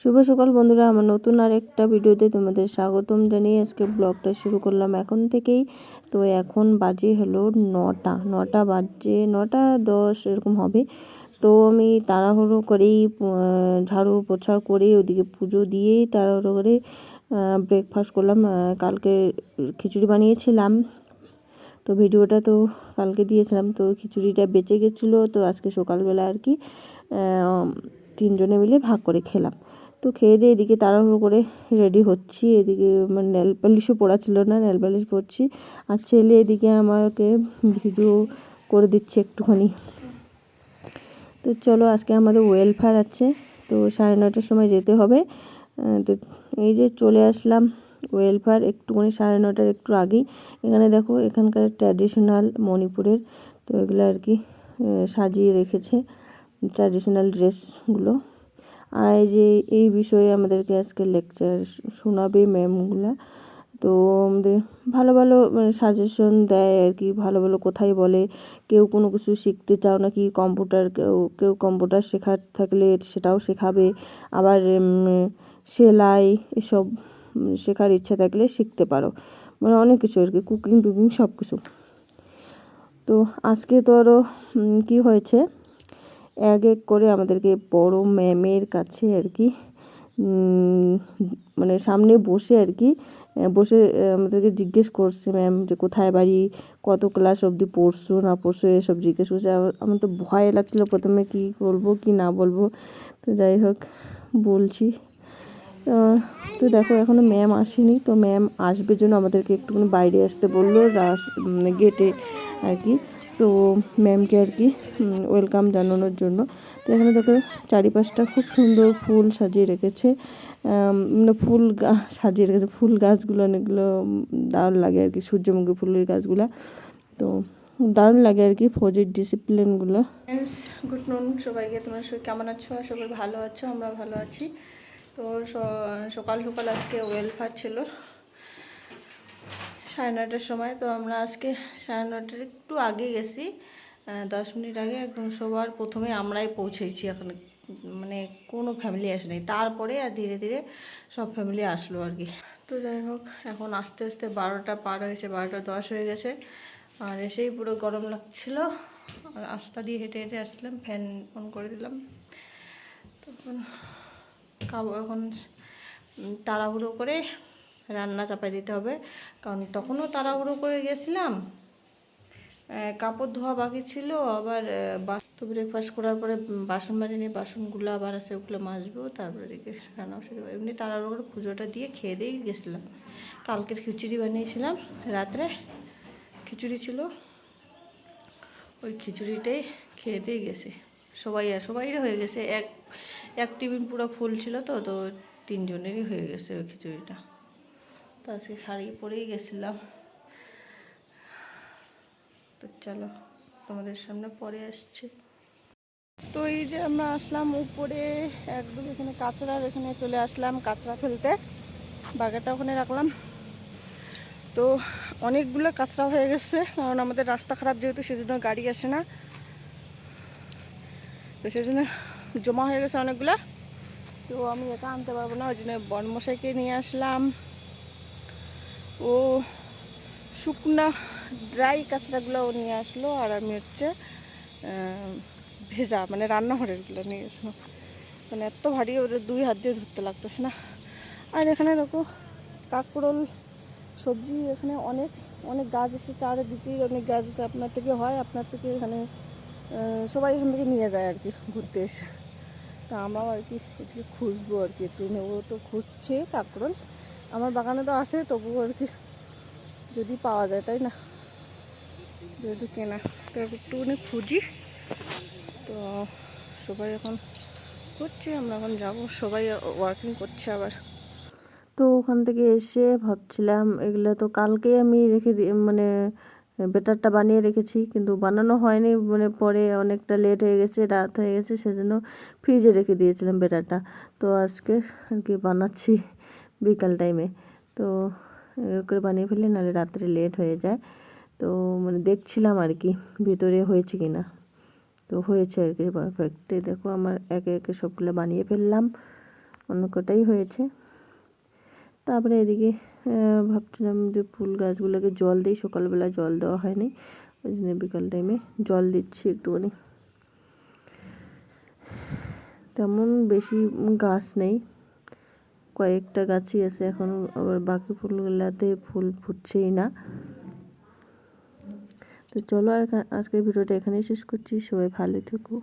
শুভ সকাল বন্ধুরা, আমার নতুন আর একটা ভিডিওতে তোমাদের স্বাগতম জানিয়ে আজকে ব্লগটা শুরু করলাম এখন থেকেই। তো এখন বাজে হলো নটা নটা বাজে, নটা দশ এরকম হবে। তো আমি তাড়াহুড়ো করেই ঝাড়ু পোছা করে ওদিকে পুজো দিয়েই তাড়াহুড়ো করে ব্রেকফাস্ট করলাম। কালকে খিচুড়ি বানিয়েছিলাম। তো ভিডিওটা তো কালকে দিয়েছিলাম, তো খিচুড়িটা বেঁচে গেছিল। তো আজকে সকালবেলা আর কি তিনজনে মিলে ভাগ করে খেলাম। তো খেয়ে দিয়ে এদিকে তাড়াহুড়ো করে রেডি হচ্ছি। এদিকে আমার নেল পালিশও পড়া ছিল না নেল পালিশ পরছি। আর ছেলে এদিকে আমাকে ভিডিও করে দিচ্ছে একটুখানি। তো চলো, আজকে আমাদের ওয়েলফেয়ার আছে। তো সাড়ে নটার সময় যেতে হবে। তো এই যে চলে আসলাম ওয়েলফেয়ার একটুখানি সাড়ে নটার একটু আগেই। এখানে দেখো, এখানকার ট্র্যাডিশনাল মণিপুরের, তো এগুলো আর কি সাজিয়ে রেখেছে। ট্র্যাডিশনাল ড্রেসগুলো আর যে এই বিষয়ে আমাদেরকে আজকে লেকচার শোনাবে ম্যামগুলা তো আমাদের ভালো ভালো মানে সাজেশন দেয় আর কি, ভালো ভালো কোথায় বলে। কেউ কোনো কিছু শিখতে চাও নাকি কম্পিউটার কেউ কেউ কম্পিউটার শেখার থাকলে সেটাও শেখাবে। আবার সেলাই এসব শেখার ইচ্ছা থাকলে শিখতে পারো। মানে অনেক কিছু আর কি কুকিং টুকিং সব কিছু তো আজকে তো আরও কী হয়েছে? এক এক করে আমাদেরকে বড় ম্যামের কাছে আর কি মানে সামনে বসে আর কি বসে আমাদেরকে জিজ্ঞেস করছে ম্যাম যে কোথায় বাড়ি, কত ক্লাস অবধি পড়ছো, না পড়ছো, এসব জিজ্ঞেস করছে। আমার তো ভয় লাগছিল প্রথমে কি বলব কি না বলব। তো যাই হোক, বলছি। তো দেখো এখনও ম্যাম আসেনি, তো ম্যাম আসবে জন্য আমাদেরকে একটুখানি বাইরে আসতে বলল, রাস গেটে আর কি। তো ম্যামকে আর কি ওয়েলকাম জানানোর জন্য। তো এখানে দেখো, চারিপাশটা খুব সুন্দর ফুল সাজিয়ে রেখেছে। মানে ফুল সাজিয়ে রেখেছে। ফুল গাছগুলো অনেকগুলো দারুণ লাগে আর কি, সূর্যমুখী ফুলের গাছগুলো। তো দারুণ লাগে আর কি ফৌজির ডিসিপ্লিনগুলো গুড নুন সবাইকে। তোমরা সবাই কেমন আছো? আশা করি ভালো আছো, আমরা ভালো আছি। তো সকাল সকাল আজকে ওয়েলফার ছিল। সাড়ে নটার সময়, তো আমরা আজকে সাড়ে নটার একটু আগে গেছি। দশ মিনিট আগে একদম সবার প্রথমে আমরাই পৌঁছেছি এখন। মানে কোনো ফ্যামিলি আসে নাই। তারপরে আর ধীরে ধীরে সব ফ্যামিলি আসলো আর কি। তো যাই হোক, এখন আস্তে আস্তে বারোটা পার হয়েছে, বারোটা দশ হয়ে গেছে। আর এসেই পুরো গরম লাগছিল। আর রাস্তা দিয়ে হেঁটে হেঁটে আসলাম ফ্যান অন করে দিলাম। তখন খাব এখন তাড়াহুড়ো করে রান্না চাপাই দিতে হবে। কারণ তখনও তাড়াহুড়ো করে গেছিলাম। কাপড় ধোয়া বাকি ছিল, আবার তো ব্রেকফাস্ট করার পরে বাসন মাজে নিয়ে বাসনগুলো আবার আছে, ওগুলো মাজবো, তারপরে দিকে রান্না দেবো এমনি তাড়াহুড়ো করে পুজোটা দিয়ে খেয়ে দিয়েই গেছিলাম। কালকের খিচুড়ি বানিয়েছিলাম, রাত্রে খিচুড়ি ছিল। ওই খিচুড়িটাই খেয়ে দিয়ে গেছে। সবাই সবাইরই হয়ে গেছে। এক এক টিফিন পুরো ফুল ছিল তো তো তিনজনেরই হয়ে গেছে ওই খিচুড়িটা। তো আজকে শাড়ি পরেই গেছিলাম। তো চলো, তোমাদের সামনে পরে আসছে। তো এই যে আমরা আসলাম উপরে, একদম এখানে কাঁচরার এখানে চলে আসলাম কাঁচরা ফেলতে। বাগাটা ওখানে রাখলাম। তো অনেকগুলো কাঁচরা হয়ে গেছে, কারণ আমাদের রাস্তা খারাপ যেহেতু, সেজন্য গাড়ি আসে না। তো সেজন্য জমা হয়ে গেছে অনেকগুলো। তো আমি এটা আনতে পারব না, ওই জন্য বনমশাইকে নিয়ে আসলাম। ও শুকনা ড্রাই কাঁচরাগুলো ও নিয়ে আসলো আর আমি হচ্ছে ভেজা মানে রান্নাঘরেরগুলো নিয়ে আসলো। মানে এত ভারী, ওদের দুই হাত দিয়ে ধরতে লাগতেছে না। আর এখানে দেখো, কাকরোল সবজি, এখানে অনেক অনেক গাছ আছে, চারিদিকেই অনেক গাছ আছে। আপনার থেকে হয়, আপনার থেকে এখানে সবাই এখান থেকে নিয়ে যায় আর কি ঘুরতে এসে। তা আমরাও আর কি খুঁজবো আর কি, একটু নেব। তো খুঁজছে কাকরোল। আমার বাগানে তো আছে তবুও আর কি যদি পাওয়া যায়, তাই না? যেহেতু কেনা, তো একটুখানি খুঁজি। তো সবাই এখন করছে, আমরা এখন যাব। সবাই ওয়ার্কিং করছে আবার। তো ওখান থেকে এসে ভাবছিলাম, এগুলো তো কালকে আমি রেখে দি মানে বেটারটা বানিয়ে রেখেছি, কিন্তু বানানো হয়নি মানে পরে অনেকটা লেট হয়ে গেছে, রাত হয়ে গেছে, সেজন্য ফ্রিজে রেখে দিয়েছিলাম বেটারটা। তো আজকে আর কি বানাচ্ছি। বিকাল টাইমে তো করে বানিয়ে ফেললে নাহলে রাত্রে লেট হয়ে যায়। তো মানে দেখছিলাম আর কি, ভিতরে হয়েছে কি না তো হয়েছে আর কি পারফেক্ট দেখো, আমার একে একে সবগুলো বানিয়ে ফেললাম। অন্য কটাই হয়েছে। তারপরে এদিকে ভাবছিলাম যে ফুল গাছগুলোকে জল দিই। সকালবেলা জল দেওয়া হয়নি। ওই জন্য বিকাল টাইমে জল দিচ্ছি একটুখানি। তেমন বেশি গাছ নেই। কয়েকটা গাছই আছে, এখন আবার বাকি ফুলগুলাতে ফুল ফুটছেই না। তো চলো আজকের ভিডিওটা এখানেই শেষ করছি, সবাই ভালো থেকো।